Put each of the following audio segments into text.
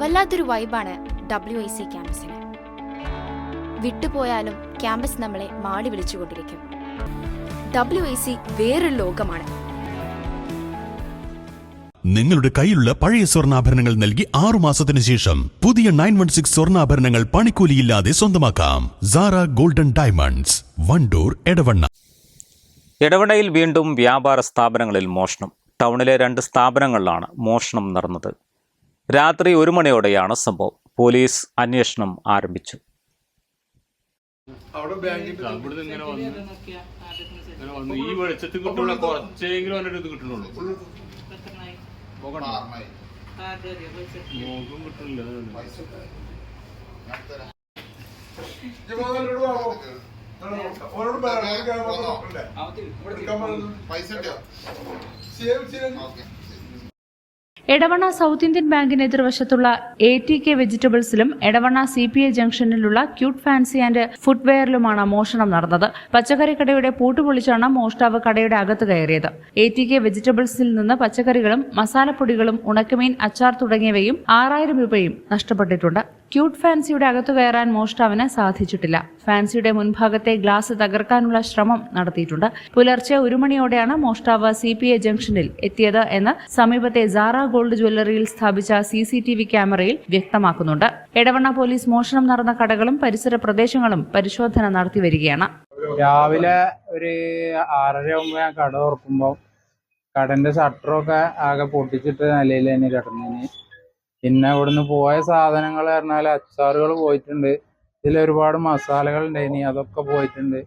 വല്ലാത്തൊരു വൈബാണ് W I C ക്യാമ്പസിന്. വിട്ടുപോയാലും ക്യാമ്പസ് നമ്മളെ മാടി വിളിച്ചുകൊണ്ടിരിക്കും. ഡബ്ല്യു ഐ സി വേറൊരു ലോകമാണ്. നിങ്ങളുടെ കയ്യിലുള്ള പഴയ സ്വർണാഭരണങ്ങൾ നൽകി ആറു മാസത്തിന് ശേഷം പുതിയ നയൻ വൺ സിക്സ് സ്വർണാഭരണങ്ങൾ പണിക്കൂലിയില്ലാതെ സ്വന്തമാക്കാം. Sara golden diamonds Wandoor Edavanna. എടവണ്ണയിൽ വീണ്ടും വ്യാപാര സ്ഥാപനങ്ങളിൽ മോഷണം. ടൗണിലെ രണ്ട് സ്ഥാപനങ്ങളിലാണ് മോഷണം നടന്നത്. രാത്രി ഒരു മണിയോടെയാണ് സംഭവം. പോലീസ് അന്വേഷണം ആരംഭിച്ചു. അവിടെ ബാങ്കിൽ ഇങ്ങനെ വന്ന് ഇങ്ങനെ വന്ന് ഈ വെളിച്ചത്തിൽ കിട്ടുള്ള കുറച്ചെങ്കിലും അവന്റെ ഇത് കിട്ടണുള്ളൂ ഓരോട് പൈസ സേവ് ചെയ്യാൻ എടവണ്ണ സൗത്ത് ഇന്ത്യൻ ബാങ്കിന് എതിർവശത്തുള്ള എ ടി കെ വെജിറ്റബിൾസിലും എടവണ സി പി ഐ ജംഗ്ഷനിലുള്ള ക്യൂട്ട് ഫാൻസി ആൻഡ് ഫുട്വെയറിലുമാണ് മോഷണം നടന്നത്. പച്ചക്കറി കടയുടെ പൂട്ടുപൊളിച്ചാണ് മോഷ്ടാവ് കടയുടെ അകത്ത് കയറിയത്. എ ടി കെ വെജിറ്റബിൾസിൽ നിന്ന് പച്ചക്കറികളും മസാലപ്പൊടികളും ഉണക്കമീൻ അച്ചാർ തുടങ്ങിയവയും ആറായിരം രൂപയും നഷ്ടപ്പെട്ടിട്ടുണ്ട്. ക്യൂട്ട് ഫാൻസിയുടെ അകത്തു കയറാൻ മോഷ്ടാവിന് സാധിച്ചിട്ടില്ല. ഫാൻസിയുടെ മുൻഭാഗത്തെ ഗ്ലാസ് തകർക്കാനുള്ള ശ്രമം നടത്തിയിട്ടുണ്ട്. പുലർച്ചെ ഒരു മണിയോടെയാണ് മോഷ്ടാവ് സി പി ഐ ജംഗ്ഷനിൽ എത്തിയത് എന്ന് സമീപത്തെ സാറ ഗോൾഡ് ജ്വല്ലറിയിൽ സ്ഥാപിച്ച സി സി ടി വി ക്യാമറയിൽ വ്യക്തമാക്കുന്നുണ്ട്. എടവണ്ണ പോലീസ് മോഷണം നടന്ന കടകളും പരിസര പ്രദേശങ്ങളും പരിശോധന നടത്തി വരികയാണ്. രാവിലെ ഒരു ആറര ഒമ്പത് കട തുറക്കുമ്പോൾ കടന്റെ ഷട്ടറൊക്കെ ആകെ പൊട്ടിച്ചിട്ട് നിലയിൽ തന്നെ കിടന്നിന് പിന്നെ ഇവിടുന്ന് പോയ സാധനങ്ങൾ പറഞ്ഞാൽ അച്ചാറുകൾ പോയിട്ടുണ്ട്. ഇതിൽ ഒരുപാട് മസാലകൾ ഉണ്ടായിനി അതൊക്കെ പോയിട്ടുണ്ട്.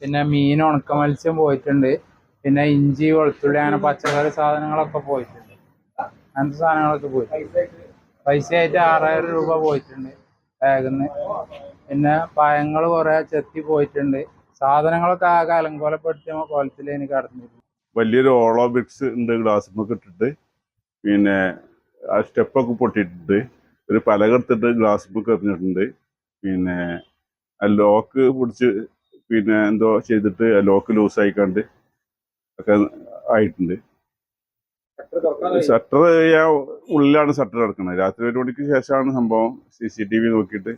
പിന്നെ മീൻ ഉണക്ക മത്സ്യം പോയിട്ടുണ്ട്. പിന്നെ ഇഞ്ചി വെളുത്തുള്ളി അങ്ങനെ പച്ചക്കറി സാധനങ്ങളൊക്കെ പോയിട്ടുണ്ട്. അങ്ങനത്തെ സാധനങ്ങളൊക്കെ പോയിട്ടുണ്ട്. പൈസ ആയിട്ട് ആറായിരം രൂപ പോയിട്ടുണ്ട് ബാഗിന്ന്. പിന്നെ പഴങ്ങൾ കുറെ ചെത്തി പോയിട്ടുണ്ട്. സാധനങ്ങളൊക്കെ ആകെ അലങ്കോലപ്പെടുത്തിയ കോലത്തിൽ എനിക്ക് കടന്നിരുന്നു. വലിയൊരു ഓളോ ബിക്സ് ഉണ്ട് ഗ്ലാസ്മൊക്കെ ഇട്ടിട്ട്. പിന്നെ ആ സ്റ്റെപ്പൊക്കെ പൊട്ടിയിട്ടുണ്ട്. ഒരു പലക ഗ്ലാസ് ബുക്ക് എറിഞ്ഞിട്ടുണ്ട്. പിന്നെ ആ ലോക്ക് പിടിച്ച് പിന്നെ എന്തോ ചെയ്തിട്ട് ആ ലോക്ക് ലൂസായിക്കാണ്ട് ഒക്കെ ആയിട്ടുണ്ട്. ഷട്ടർ ഞാൻ ഉള്ളിലാണ് ഷട്ടർ കിടക്കുന്നത്. രാത്രി ഒരു മണിക്ക് ശേഷമാണ് സംഭവം സി സി ടി വി നോക്കിയിട്ട്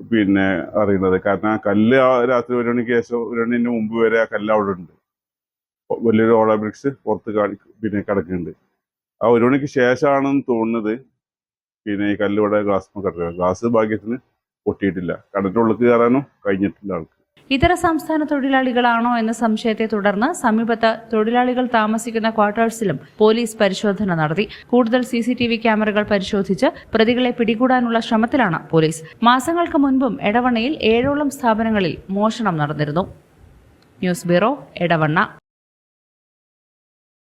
പിന്നെ അറിയുന്നത്. കാരണം ആ കല്ല് ആ രാത്രി ഒരു മണിക്ക് ശേഷം ഒരു മണിന് മുമ്പ് വരെ ആ കല്ല് അവിടെ ഉണ്ട്. വലിയൊരു ഓള ബ്രിക്സ് പുറത്ത് കാണി പിന്നെ കിടക്കുന്നുണ്ട്. ആ ഒരു മണിക്ക് ശേഷമാണെന്ന് തോന്നുന്നത് പിന്നെ ഈ കല്ല് ഇവിടെ ഗ്ലാസ് കിടക്കുന്നത് ഗ്ലാസ് ഭാഗ്യത്തിന് പൊട്ടിയിട്ടില്ല. കടറ്റുള്ളിൽ കയറാനും കഴിഞ്ഞിട്ടില്ല ആൾക്ക്. ഇതര സംസ്ഥാന തൊഴിലാളികളാണോ എന്ന സംശയത്തെ തുടർന്ന് സമീപത്ത് തൊഴിലാളികൾ താമസിക്കുന്ന ക്വാർട്ടേഴ്സിലും പോലീസ് പരിശോധന നടത്തി. കൂടുതൽ സി സി ടി വി ക്യാമറകൾ പരിശോധിച്ച് പ്രതികളെ പിടികൂടാനുള്ള ശ്രമത്തിലാണ് പോലീസ്. മാസങ്ങൾക്ക് മുൻപും എടവണ്ണയിൽ ഏഴോളം സ്ഥാപനങ്ങളിൽ മോഷണം നടന്നിരുന്നു. News bureau Edavanna.